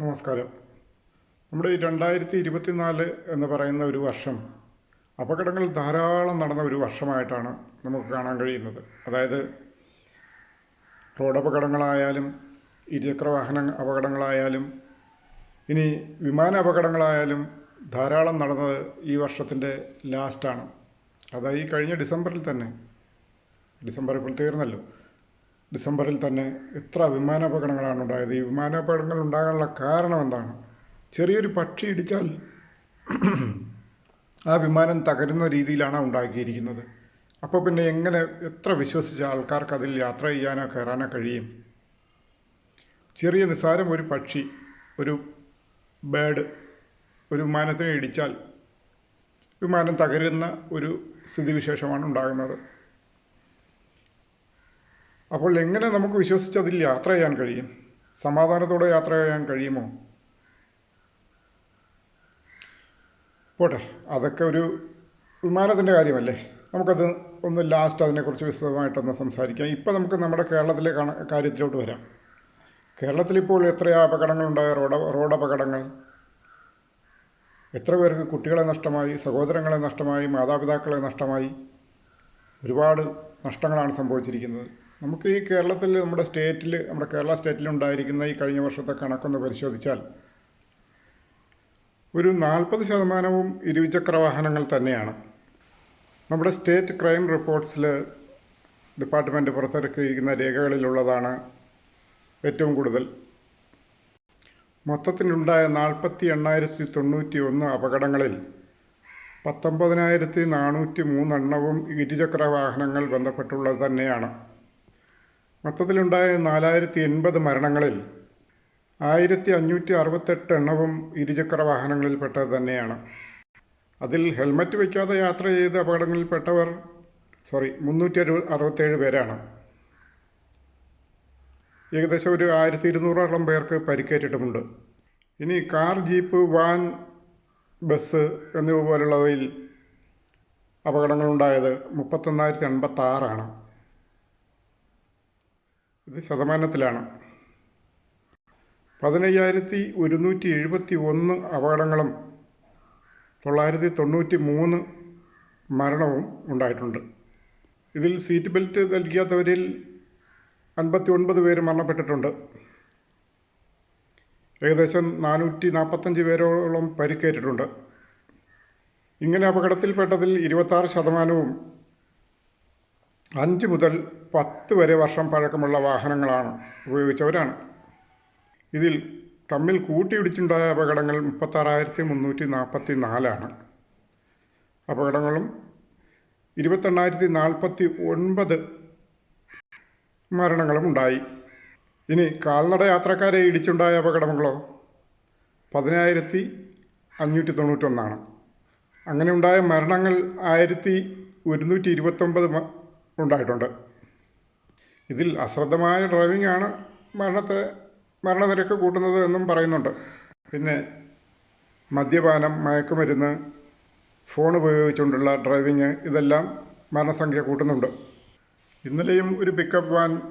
നമസ്കാരം. നമ്മുടെ ഈ രണ്ടായിരത്തി ഇരുപത്തിനാല് എന്ന് പറയുന്ന ഒരു വർഷം അപകടങ്ങൾ ധാരാളം നടന്ന ഒരു വർഷമായിട്ടാണ് നമുക്ക് കാണാൻ കഴിയുന്നത്. അതായത് റോഡ് അപകടങ്ങളായാലും ഇരുചക്ര വാഹന അപകടങ്ങളായാലും ഇനി വിമാന അപകടങ്ങളായാലും ധാരാളം നടന്നത് ഈ വർഷത്തിന്റെ ലാസ്റ്റാണ്. അതായത് ഈ കഴിഞ്ഞ ഡിസംബറിൽ തന്നെ ഡിസംബർ ഇപ്പോൾ തീർന്നല്ലോ ഡിസംബറിൽ തന്നെ എത്ര വിമാനാപകടങ്ങളാണ് ഉണ്ടായത്? ഈ വിമാനാപകടങ്ങൾ ഉണ്ടാകാനുള്ള കാരണം എന്താണ്? ചെറിയൊരു പക്ഷി ഇടിച്ചാൽ ആ വിമാനം തകരുന്ന രീതിയിലാണ് ഉണ്ടാക്കിയിരിക്കുന്നത്. അപ്പോൾ പിന്നെ എങ്ങനെ എത്ര വിശ്വസിച്ച ആൾക്കാർക്ക് അതിൽ യാത്ര ചെയ്യാനോ കയറാനോ കഴിയും? ചെറിയ നിസ്സാരം ഒരു പക്ഷി ഒരു ബേഡ് ഒരു വിമാനത്തിനെ ഇടിച്ചാൽ വിമാനം തകരുന്ന ഒരു സ്ഥിതിവിശേഷമാണ് ഉണ്ടാകുന്നത്. അപ്പോൾ എങ്ങനെ നമുക്ക് വിശ്വസിച്ച് അതിൽ യാത്ര ചെയ്യാൻ കഴിയും? സമാധാനത്തോടെ യാത്ര ചെയ്യാൻ കഴിയുമോ? പോട്ടെ അതൊക്കെ ഒരു വിമാനത്തിന്റെ കാര്യമല്ലേ? നമുക്കത് ഒന്ന് ലാസ്റ്റ് അതിനെക്കുറിച്ച് വിശദമായിട്ടൊന്ന് സംസാരിക്കാം. ഇപ്പം നമുക്ക് നമ്മുടെ കേരളത്തിലെ കാര്യത്തിലോട്ട് വരാം. കേരളത്തിലിപ്പോൾ എത്രയാ അപകടങ്ങളുണ്ടായ റോഡ് റോഡ് അപകടങ്ങൾ? എത്ര പേർക്ക് കുട്ടികളെ നഷ്ടമായി സഹോദരങ്ങളെ നഷ്ടമായി മാതാപിതാക്കളെ നഷ്ടമായി? ഒരുപാട് നഷ്ടങ്ങളാണ് സംഭവിച്ചിരിക്കുന്നത്. നമുക്ക് ഈ കേരളത്തിൽ നമ്മുടെ സ്റ്റേറ്റിൽ നമ്മുടെ കേരള സ്റ്റേറ്റിൽ ഉണ്ടായിരിക്കുന്ന ഈ കഴിഞ്ഞ വർഷത്തെ കണക്കൊന്ന് പരിശോധിച്ചാൽ ഒരു നാൽപ്പത് ശതമാനവും ഇരുചക്ര വാഹനങ്ങൾ തന്നെയാണ്. നമ്മുടെ സ്റ്റേറ്റ് ക്രൈം റിപ്പോർട്ട്സിൽ ഡിപ്പാർട്ട്മെന്റ് പുറത്തിറക്കിയിരിക്കുന്ന രേഖകളിലുള്ളതാണ് ഏറ്റവും കൂടുതൽ. മൊത്തത്തിലുണ്ടായ നാൽപ്പത്തി എണ്ണായിരത്തി തൊണ്ണൂറ്റി ഒന്ന് അപകടങ്ങളിൽ പത്തൊമ്പതിനായിരത്തി നാനൂറ്റി മൂന്നെണ്ണവും ഇരുചക്ര വാഹനങ്ങൾ ബന്ധപ്പെട്ടുള്ളത് തന്നെയാണ്. മൊത്തത്തിലുണ്ടായ നാലായിരത്തി എൺപത് മരണങ്ങളിൽ ആയിരത്തി അഞ്ഞൂറ്റി അറുപത്തെട്ട് എണ്ണവും ഇരുചക്ര വാഹനങ്ങളിൽപ്പെട്ടത് തന്നെയാണ്. അതിൽ ഹെൽമറ്റ് വയ്ക്കാതെ യാത്ര ചെയ്ത് അപകടങ്ങളിൽപ്പെട്ടവർ സോറി മുന്നൂറ്റി അറു അറുപത്തേഴ് പേരാണ്. ഏകദേശം ഒരു ആയിരത്തി ഇരുന്നൂറോളം പേർക്ക് പരിക്കേറ്റിട്ടുമുണ്ട്. ഇനി കാർ ജീപ്പ് വാൻ ബസ് എന്നിവ പോലുള്ളവയിൽ അപകടങ്ങളുണ്ടായത് മുപ്പത്തൊന്നായിരത്തി എൺപത്തി ആറാണ് ഇത് ശതമാനത്തിലാണ്. പതിനയ്യായിരത്തി ഒരുന്നൂറ്റി എഴുപത്തി ഒന്ന് അപകടങ്ങളും തൊള്ളായിരത്തി തൊണ്ണൂറ്റി മൂന്ന് മരണവും ഉണ്ടായിട്ടുണ്ട്. ഇതിൽ സീറ്റ് ബെൽറ്റ് നൽകിയാത്തവരിൽ അൻപത്തി ഒൻപത് പേര് മരണപ്പെട്ടിട്ടുണ്ട്. ഏകദേശം നാനൂറ്റി നാൽപ്പത്തഞ്ച് പേരോളം പരിക്കേറ്റിട്ടുണ്ട്. ഇങ്ങനെ അപകടത്തിൽപ്പെട്ടതിൽ ഇരുപത്താറ് ശതമാനവും അഞ്ച് മുതൽ പത്ത് വരെ വർഷം പഴക്കമുള്ള വാഹനങ്ങളാണ് ഉപയോഗിച്ചവരാണ്. ഇതിൽ തമ്മിൽ കൂട്ടിയിടിച്ചുണ്ടായ അപകടങ്ങൾ മുപ്പത്താറായിരത്തി മുന്നൂറ്റി നാൽപ്പത്തി നാലാണ് അപകടങ്ങളും ഇരുപത്തെണ്ണായിരത്തി നാൽപ്പത്തി ഒൻപത് മരണങ്ങളും ഉണ്ടായി. ഇനി കാൽനട യാത്രക്കാരെ ഇടിച്ചുണ്ടായ അപകടങ്ങളോ പതിനായിരത്തി അഞ്ഞൂറ്റി തൊണ്ണൂറ്റൊന്നാണ്. അങ്ങനെ ഉണ്ടായ മരണങ്ങൾ ആയിരത്തി ഒരുന്നൂറ്റി ഇരുപത്തൊമ്പത് ഉണ്ടായിട്ടുണ്ട്. ഇതിൽ അശ്രദ്ധമായ ഡ്രൈവിംഗ് ആണ് മരണത്തെ മരണനിരക്ക് കൂട്ടുന്നത് എന്നും പറയുന്നുണ്ട്. പിന്നെ മദ്യപാനം മയക്കുമരുന്ന് ഫോൺ ഉപയോഗിച്ചുകൊണ്ടുള്ള ഡ്രൈവിങ് ഇതെല്ലാം മരണസംഖ്യ കൂട്ടുന്നുണ്ട്. ഇന്നലെയും ഒരു പിക്കപ്പ് വാൻ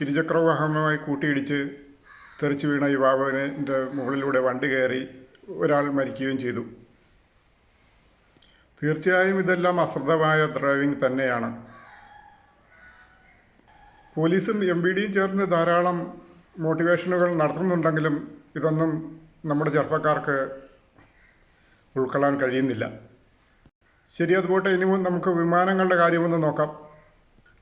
ഇരുചക്ര വാഹനവുമായി കൂട്ടിയിടിച്ച് തെറിച്ചു വീണ യുവാവിന്റെ മുകളിലൂടെ വണ്ടി കയറി ഒരാൾ മരിക്കുകയും ചെയ്തു. തീർച്ചയായും ഇതെല്ലാം അശ്രദ്ധമായ ഡ്രൈവിംഗ് തന്നെയാണ്. പോലീസും എം ബി ഡിയും ചേർന്ന് ധാരാളം മോട്ടിവേഷനുകൾ നടത്തുന്നുണ്ടെങ്കിലും ഇതൊന്നും നമ്മുടെ ചെറുപ്പക്കാർക്ക് ഉൾക്കൊള്ളാൻ കഴിയുന്നില്ല. ശരി അതുപോട്ടെ. ഇനി നമുക്ക് വിമാനങ്ങളുടെ കാര്യമൊന്ന് നോക്കാം.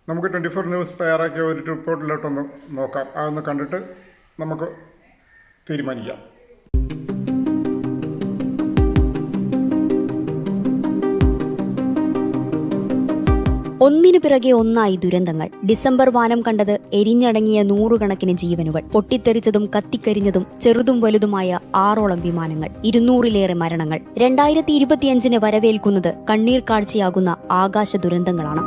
നമുക്ക് ട്വന്റി ഫോർ ന്യൂസ് തയ്യാറാക്കിയ ഒരു റിപ്പോർട്ടിലോട്ടൊന്ന് നോക്കാം. അതൊന്ന് കണ്ടിട്ട് നമുക്ക് തീരുമാനിക്കാം. ഒന്നിനു പിറകെ ഒന്നായി ദുരന്തങ്ങൾ. ഡിസംബർ വാനം കണ്ടത് എരിഞ്ഞടങ്ങിയ നൂറുകണക്കിന് ജീവനുകൾ. പൊട്ടിത്തെറിച്ചതും കത്തിക്കരിഞ്ഞതും ചെറുതും വലുതുമായ ആറോളം വിമാനങ്ങൾ. ഇരുന്നൂറിലേറെ മരണങ്ങൾ. രണ്ടായിരത്തി ഇരുപത്തിയഞ്ചിന് വരവേൽക്കുന്നത് കണ്ണീർ കാഴ്ചയാകുന്ന ആകാശ ദുരന്തങ്ങളാണ്.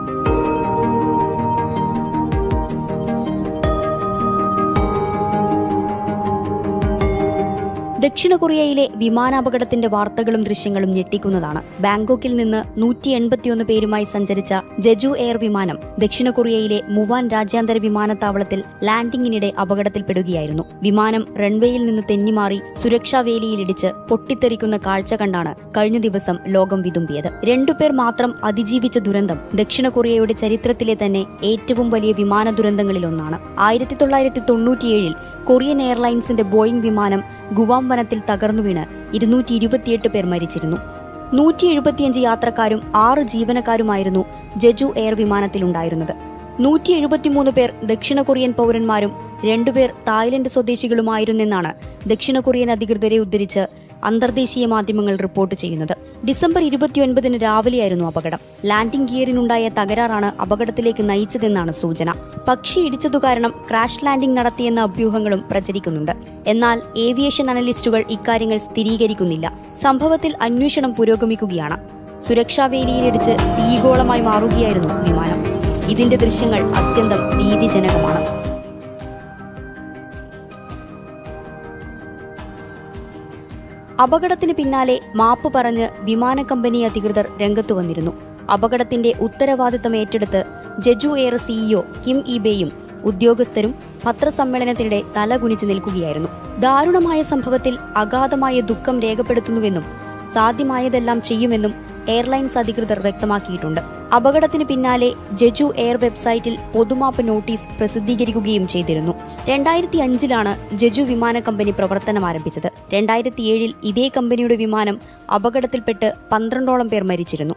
ദക്ഷിണ കൊറിയയിലെ വിമാനാപകടത്തിന്റെ വാർത്തകളും ദൃശ്യങ്ങളും ഞെട്ടിക്കുന്നതാണ്. ബാങ്കോക്കിൽ നിന്ന് നൂറ്റി എൺപത്തിയൊന്ന് പേരുമായി സഞ്ചരിച്ച ജജു എയർ വിമാനം ദക്ഷിണ കൊറിയയിലെ മുവാൻ രാജ്യാന്തര വിമാനത്താവളത്തിൽ ലാൻഡിംഗിനിടെ അപകടത്തിൽപ്പെടുകയായിരുന്നു. വിമാനം റൺവേയിൽ നിന്ന് തെന്നിമാറി സുരക്ഷാ വേലിയിലിടിച്ച് പൊട്ടിത്തെറിക്കുന്ന കാഴ്ച കണ്ടാണ് കഴിഞ്ഞ ദിവസം ലോകം വിതുമ്പിയത്. രണ്ടുപേർ മാത്രം അതിജീവിച്ച ദുരന്തം ദക്ഷിണ കൊറിയയുടെ ചരിത്രത്തിലെ തന്നെ ഏറ്റവും വലിയ വിമാന ദുരന്തങ്ങളിലൊന്നാണ്. ആയിരത്തി തൊള്ളായിരത്തി തൊണ്ണൂറ്റിയേഴിൽ കൊറിയൻ എയർലൈൻസിന്റെ ബോയിംഗ് വിമാനം ഗുവാം വനത്തിൽ തകർന്നു വീണ് ഇരുന്നൂറ്റി ഇരുപത്തിയെട്ട് പേർ മരിച്ചിരുന്നു. നൂറ്റി എഴുപത്തിയഞ്ച് യാത്രക്കാരും ആറ് ജീവനക്കാരുമായിരുന്നു ജജു എയർ വിമാനത്തിലുണ്ടായിരുന്നത്. നൂറ്റി എഴുപത്തിമൂന്ന് പേർ ദക്ഷിണ കൊറിയൻ പൗരന്മാരും രണ്ടുപേർ തായ്ലൻഡ് സ്വദേശികളുമായിരുന്നെന്നാണ് ദക്ഷിണ കൊറിയൻ അധികൃതരെ ഉദ്ധരിച്ച് അന്തർദേശീയ മാധ്യമങ്ങൾ റിപ്പോർട്ട് ചെയ്യുന്നത്. ഡിസംബർ ഇരുപത്തിയൊൻപതിന് രാവിലെയായിരുന്നു അപകടം. ലാൻഡിംഗ് ഗിയറിനുണ്ടായ തകരാറാണ് അപകടത്തിലേക്ക് നയിച്ചതെന്നാണ് സൂചന. പക്ഷി ഇടിച്ചതു കാരണം ക്രാഷ് ലാൻഡിംഗ് നടത്തിയെന്ന അഭ്യൂഹങ്ങളും പ്രചരിക്കുന്നുണ്ട്. എന്നാൽ ഏവിയേഷൻ അനലിസ്റ്റുകൾ ഇക്കാര്യങ്ങൾ സ്ഥിരീകരിക്കുന്നില്ല. സംഭവത്തിൽ അന്വേഷണം പുരോഗമിക്കുകയാണ്. സുരക്ഷാ വേലിയിലിടിച്ച് തീഗോളമായി മാറുകയായിരുന്നു വിമാനം. ഇതിന്റെ ദൃശ്യങ്ങൾ അത്യന്തം ഭീതിജനകമാണ്. അപകടത്തിന് പിന്നാലെ മാപ്പ് പറഞ്ഞ് വിമാന കമ്പനി അധികൃതർ രംഗത്തു വന്നിരുന്നു. അപകടത്തിന്റെ ഉത്തരവാദിത്തം ഏറ്റെടുത്ത് ജജു എയർ സിഇഒ കിം ഇബേയും ഉദ്യോഗസ്ഥരും പത്രസമ്മേളനത്തിനിടെ തലകുനിച്ചു നിൽക്കുകയായിരുന്നു. ദാരുണമായ സംഭവത്തിൽ അഗാധമായ ദുഃഖം രേഖപ്പെടുത്തുന്നുവെന്നും സാധ്യമായതെല്ലാം ചെയ്യുമെന്നും എയർലൈൻസ് അധികൃതർ വ്യക്തമാക്കിയിട്ടുണ്ട്. അപകടത്തിന് പിന്നാലെ ജജു എയർ വെബ്സൈറ്റിൽ പൊതുമാപ്പ് നോട്ടീസ് പ്രസിദ്ധീകരിക്കുകയും ചെയ്തിരുന്നു. രണ്ടായിരത്തി അഞ്ചിലാണ് ജജു വിമാന കമ്പനി പ്രവർത്തനം ആരംഭിച്ചത്. രണ്ടായിരത്തി ഏഴിൽ ഇതേ കമ്പനിയുടെ വിമാനം അപകടത്തിൽപ്പെട്ട് പന്ത്രണ്ടോളം പേർ മരിച്ചിരുന്നു.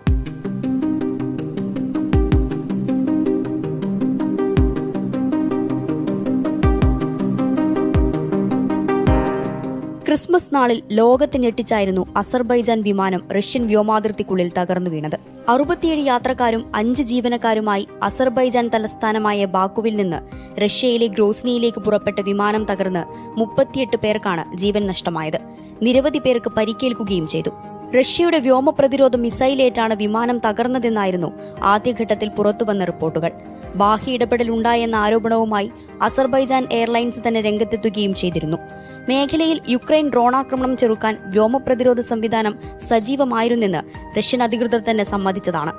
ക്രിസ്മസ് നാളിൽ ലോകത്തെ ഞെട്ടിച്ചായിരുന്നു അസർബൈജാൻ വിമാനം റഷ്യൻ വ്യോമാതിർത്തിക്കുള്ളിൽ തകർന്നു വീണത്. അറുപത്തിയേഴ് യാത്രക്കാരും അഞ്ച് ജീവനക്കാരുമായി അസർബൈജാൻ തലസ്ഥാനമായ ബാക്കുവിൽ നിന്ന് റഷ്യയിലെ ഗ്രോസ്നിയിലേക്ക് പുറപ്പെട്ട വിമാനം തകർന്ന് മുപ്പത്തിയെട്ട് പേർക്കാണ് ജീവൻ നഷ്ടമായത്. നിരവധി പേർക്ക് പരിക്കേൽക്കുകയും ചെയ്തു. റഷ്യയുടെ വ്യോമ പ്രതിരോധ മിസൈലേറ്റാണ് വിമാനം തകർന്നതെന്നായിരുന്നു ആദ്യഘട്ടത്തിൽ പുറത്തുവന്ന റിപ്പോർട്ടുകൾ. ബാഹ്യ ഇടപെടൽ ഉണ്ടായെന്ന ആരോപണവുമായി അസർബൈജാൻ എയർലൈൻസ് തന്നെ രംഗത്തെത്തുകയും ചെയ്തിരുന്നു. മേഖലയിൽ യുക്രൈൻ ഡ്രോണാക്രമണം ചെറുക്കാൻ വ്യോമ പ്രതിരോധ സംവിധാനം സജീവമായിരുന്നെന്ന് റഷ്യൻ അധികൃതർ തന്നെ സമ്മതിച്ചതാണ്.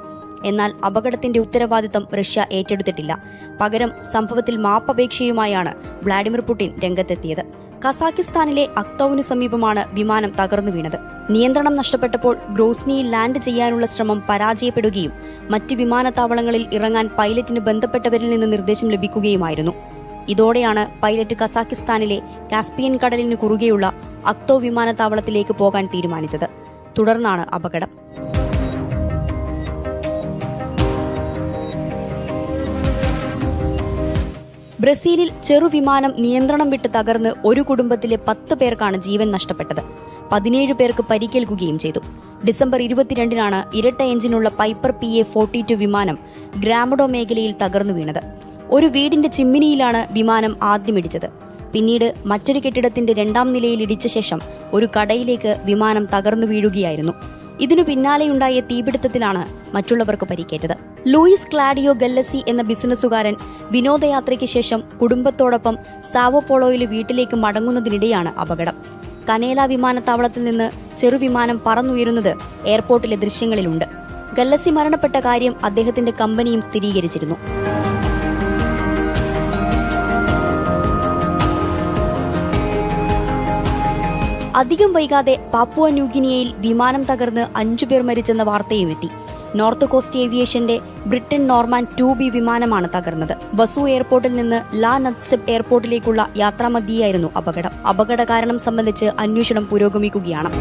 എന്നാൽ അപകടത്തിന്റെ ഉത്തരവാദിത്തം റഷ്യ ഏറ്റെടുത്തിട്ടില്ല. പകരം സംഭവത്തിൽ മാപ്പപേക്ഷയുമായാണ് വ്ളാഡിമിർ പുടിൻ രംഗത്തെത്തിയത്. കസാക്കിസ്ഥാനിലെ അക്തൌവിന് സമീപമാണ് വിമാനം തകർന്നു വീണത്. നിയന്ത്രണം നഷ്ടപ്പെട്ടപ്പോൾ ഗ്രോസ്നിയിൽ ലാൻഡ് ചെയ്യാനുള്ള ശ്രമം പരാജയപ്പെടുകയും മറ്റ് വിമാനത്താവളങ്ങളിൽ ഇറങ്ങാൻ പൈലറ്റിന് ബന്ധപ്പെട്ടവരിൽ നിന്ന് നിർദ്ദേശം ലഭിക്കുകയുമായിരുന്നു. ഇതോടെയാണ് പൈലറ്റ് കസാക്കിസ്ഥാനിലെ കാസ്പിയൻ കടലിന് കുറുകെയുള്ള അക്തോ വിമാനത്താവളത്തിലേക്ക് പോകാൻ തീരുമാനിച്ചത്. തുടർന്നാണ് അപകടം. ബ്രസീലിൽ ചെറുവിമാനം നിയന്ത്രണം വിട്ട് തകർന്ന് ഒരു കുടുംബത്തിലെ പത്ത് പേർക്കാണ് ജീവൻ നഷ്ടപ്പെട്ടത്. പതിനേഴ് പേർക്ക് പരിക്കേൽക്കുകയും ചെയ്തു. ഡിസംബർ ഇരുപത്തിരണ്ടിനാണ് ഇരട്ട എഞ്ചിനുള്ള Piper P A forty two വിമാനം ഗ്രാമഡോ മേഖലയിൽ തകർന്നു വീണത്. ഒരു വീടിന്റെ ചിമ്മിനിയിലാണ് വിമാനം ആദ്യം ഇടിച്ചത്. പിന്നീട് മറ്റൊരു കെട്ടിടത്തിന്റെ രണ്ടാം നിലയിൽ ഇടിച്ച ശേഷം ഒരു കടയിലേക്ക് വിമാനം തകർന്നു വീഴുകയായിരുന്നു. ഇതിനു പിന്നാലെയുണ്ടായ തീപിടുത്തത്തിലാണ് മറ്റുള്ളവർക്ക് പരിക്കേറ്റത്. ലൂയിസ് ക്ലാഡിയോ ഗല്ലസി എന്ന ബിസിനസ്സുകാരൻ വിനോദയാത്രയ്ക്ക് ശേഷം കുടുംബത്തോടൊപ്പം സാവോപോളോയിലെ വീട്ടിലേക്ക് മടങ്ങുന്നതിനിടെയാണ് അപകടം. കനേല വിമാനത്താവളത്തിൽ നിന്ന് ചെറുവിമാനം പറന്നുയരുന്നത് എയർപോർട്ടിലെ ദൃശ്യങ്ങളിലുണ്ട്. ഗല്ലസി മരണപ്പെട്ട കാര്യം അദ്ദേഹത്തിന്റെ കമ്പനിയും സ്ഥിരീകരിച്ചിരുന്നു. അധികം വൈകാതെ പാപ്പുവ ന്യൂഗിനിയയിൽ വിമാനം തകർന്ന് അഞ്ചുപേർ മരിച്ചെന്ന വാർത്തയും എത്തി നോർത്ത് കോസ്റ്റ് ഏവിയേഷന്റെ ബ്രിട്ടൻ നോർമാൻ ടു ബി വിമാനമാണ് തകർന്നത്. വസു എയർപോർട്ടിൽ നിന്ന് ലാ നത്സെബ് എയർപോർട്ടിലേക്കുള്ള യാത്രാമധ്യയായിരുന്നു അപകടം. അപകട കാരണം സംബന്ധിച്ച് അന്വേഷണം പുരോഗമിക്കുകയാണ്.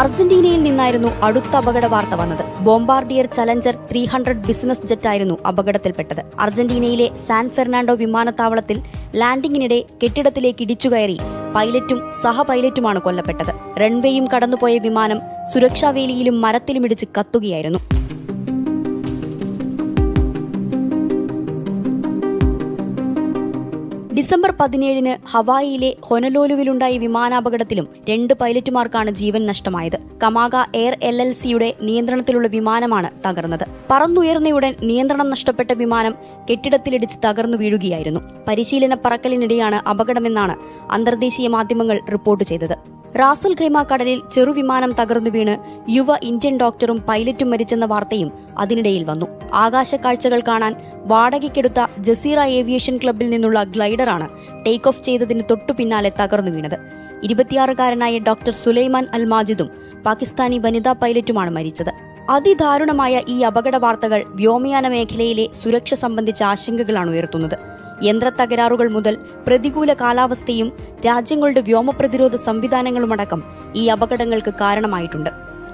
അർജന്റീനയിൽ നിന്നായിരുന്നു അടുത്ത അപകട വാർത്ത വന്നത്. Bombardier Challenger three hundred business ജെറ്റായിരുന്നു അപകടത്തിൽപ്പെട്ടത്. അർജന്റീനയിലെ സാൻ ഫെർണാണ്ടോ വിമാനത്താവളത്തിൽ ലാൻഡിങ്ങിനിടെ കെട്ടിടത്തിലേക്ക് ഇടിച്ചുകയറി പൈലറ്റും സഹ പൈലറ്റുമാണ് കൊല്ലപ്പെട്ടത്. റൺവേയും കടന്നുപോയ വിമാനം സുരക്ഷാവേലിയിലും മരത്തിലും ഇടിച്ച് കത്തുകയായിരുന്നു. ഡിസംബർ പതിനേഴിന് ഹവായിയിലെ ഹൊനലോലുവിലുണ്ടായ വിമാനാപകടത്തിലും രണ്ട് പൈലറ്റുമാർക്കാണ് ജീവൻ നഷ്ടമായത്. കമാഗ എയർ എൽ എൽ സിയുടെ നിയന്ത്രണത്തിലുള്ള വിമാനമാണ് തകർന്നത്. പറന്നുയർന്നയുടൻ നിയന്ത്രണം നഷ്ടപ്പെട്ട വിമാനം കെട്ടിടത്തിലിടിച്ച് തകർന്നു വീഴുകയായിരുന്നു. പരിശീലന പറക്കലിനിടെയാണ് അപകടമെന്നാണ് അന്തർദേശീയ മാധ്യമങ്ങൾ റിപ്പോർട്ട് ചെയ്തത്. റാസൽ ഖൈമ കടലിൽ ചെറുവിമാനം തകർന്നു വീണ് യുവ ഇന്ത്യൻ ഡോക്ടറും പൈലറ്റും മരിച്ചെന്ന വാർത്തയും അതിനിടയിൽ വന്നു. ആകാശ കാഴ്ചകൾ കാണാൻ വാടകയ്ക്കെടുത്ത ജസീറ ഏവിയേഷൻ ക്ലബിൽ നിന്നുള്ള ഗ്ലൈഡറാണ് ടേക്ക് ഓഫ് ചെയ്തതിന് തൊട്ടു പിന്നാലെ തകർന്നു വീണത്. ഇരുപത്തിയാറുകാരനായ ഡോക്ടർ സുലൈമാൻ അൽ മാജിദും പാകിസ്ഥാനി വനിതാ പൈലറ്റുമാണ് മരിച്ചത്. അതിദാരുണമായ ഈ അപകട വാർത്തകൾ വ്യോമയാന മേഖലയിലെ സുരക്ഷ സംബന്ധിച്ച ആശങ്കകളാണ് ഉയർത്തുന്നത്. യന്ത്രത്തകരാറുകൾ മുതൽ പ്രതികൂല കാലാവസ്ഥയും രാജ്യങ്ങളുടെ വ്യോമപ്രതിരോധ സംവിധാനങ്ങളുമടക്കം ഈ അപകടങ്ങൾക്ക് കാരണമായിട്ടുണ്ട്.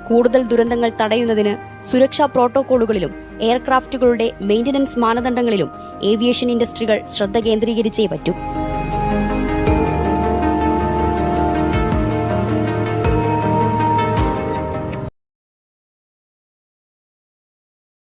കൂടുതൽ ദുരന്തങ്ങൾ തടയുന്നതിന് സുരക്ഷാ പ്രോട്ടോകോളുകളിലും എയർക്രാഫ്റ്റുകളുടെ മെയിന്റനൻസ് മാനദണ്ഡങ്ങളിലും ഏവിയേഷൻ ഇൻഡസ്ട്രികൾ ശ്രദ്ധ കേന്ദ്രീകരിച്ചേ പറ്റൂ.